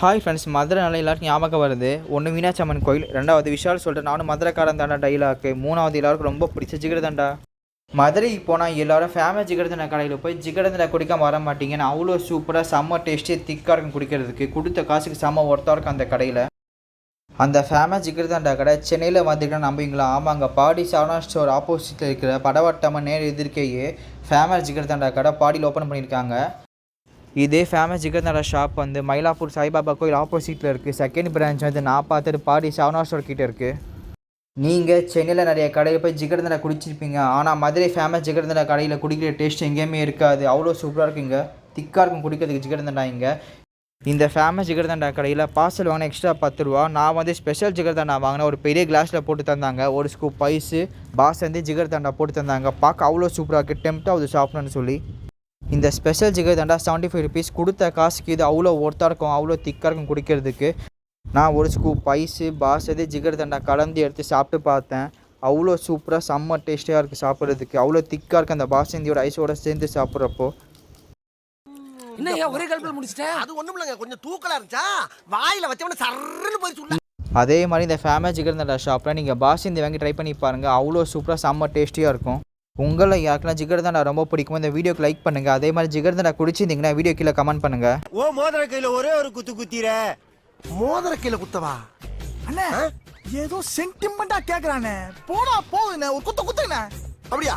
Hi friends Madurai நல்ல எல்லாருக்கும் ஞாபகம் வருது. ஒன்று மீனாட்சி அம்மன் கோயில் ரெண்டாவது விஷால் சொல்லிட்டு நானும் மதுரைக்காரன் தாண்டா டைலாக்கு மூணாவது எல்லாருக்கும் ரொம்ப பிடிச்ச ஜிகிரதாண்டா மதுரைக்கு போனால் எல்லாரும் ஃபேமஸ் ஜிகர்தண்டா கடையில் போய் ஜிகர்தண்டா குடிக்காம வர மாட்டீங்கன்னு அவ்வளோ சூப்பராக செம்ம டேஸ்ட்டு திக்காக இருக்கும் குடிக்கிறதுக்கு. கொடுத்த காசுக்கு செம்ம ஒருத்தா இருக்கும் அந்த கடையில். அந்த ஃபேமஸ் ஜிகர்தண்டா கடை. சென்னையில் வந்துக்கிட்டா நம்புவீங்களா? ஆமாங்க. பாடி சாவனா ஸ்டோர் ஆப்போசிட்டில் இருக்கிற படவட்டமாக நேர் எதிர்க்கையே ஃபேமஸ் ஜிகர்தண்டா கடை. பாடியில் ஓப்பன் பண்ணியிருக்காங்க. இதே ஃபேமஸ் ஜிகர்தண்டா ஷாப் வந்து மயிலாப்பூர் சாய்பாபா கோயில் ஆப்போசிட்டில் இருக்குது செகண்ட் பிரான்ச் வந்து நான் பார்த்துட்டு பாடி சவனா ஸ்டோர் இருக்குது நீங்கள் சென்னையில் நிறைய கடையில் போய் ஜிகர்தண்டை குடிச்சிருப்பீங்க. ஆனால் மதுரை ஃபேமஸ் ஜிகர்தண்டா கடையில் குடிக்கிற டேஸ்ட் எங்கேயுமே இருக்காது. அவ்வளோ சூப்பராக இருக்குங்க திக்காக இருக்கும் குடிக்கிறதுக்கு ஜிகர்தண்டா இங்கே. இந்த ஃபேமஸ் ஜிகர்தண்டா கடையில் பார்சல் வாங்கின எக்ஸ்ட்ரா பத்து ரூபா. நான் வந்து ஸ்பெஷல் ஜிகர்தண்டா வாங்கினேன் ஒரு பெரிய கிளாஸில் போட்டு தந்தாங்க. ஒரு ஸ்கூப் பைஸு பாஸ் வந்து ஜிகர்தண்டா போட்டு தந்தாங்க. பார்க்க அவ்வளோ சூப்பராக இருக்குது டெம்ட் ஆகுது சாப்பிடணும்னு சொல்லி. இந்த special jigarthanda seventy five rupees கொடுத்த காசுக்கு இது அவ்வளோ ஒர்த்தாக இருக்கும் அவ்வளோ திக்காக இருக்கும் குடிக்கிறதுக்கு. நான் ஒரு ஸ்கூப் பைஸு பாசது ஜிகர்தண்டா கலந்து எடுத்து சாப்பிட்டு பார்த்தேன். அவ்வளோ சூப்பராக செம்ம டேஸ்டியாக இருக்குது சாப்பிட்றதுக்கு. அவ்வளோ திக்காக இருக்குது அந்த பாசந்தியோட ஐஸோட சேர்ந்து சாப்பிட்றப்போ. ஒரே கல்பில் முடிச்சிட்டேன் அது ஒண்ணும் இல்லைங்க கொஞ்சம் தூக்கலா இருந்துச்சா? வாயில வச்சவன சர்ன்னு போய் சொல்ல அதே மாதிரி இந்த ஃபேமஸ் ஜிகர்தண்டா ஷாப்பில் நீங்கள் பாசிந்தி வாங்கி ட்ரை பண்ணி பாருங்கள் அவ்வளோ சூப்பராக செம்ம டேஸ்டியாக இருக்கும். உங்களை யாருக்கெல்லாம் ஜிகர்தண்டா ரொம்ப பிடிக்கும் இந்த வீடியோக்கு லைக் பண்ணுங்கள் அதே மாதிரி ஜிகர்தண்டா குடிச்சிருந்தீங்கன்னா வீடியோ கீழே கமெண்ட் பண்ணுங்கள் ஓ மோதிர கையில ஒரே ஒரு குத்து குத்திர. மோதிர கீழே குத்தவா? அண்ணே ஏதோ சென்டிமெண்டா கேக்குறானே. போடா போகுதுண்ணே ஒரு குத்த குத்துங்கண்ணே அப்படியா?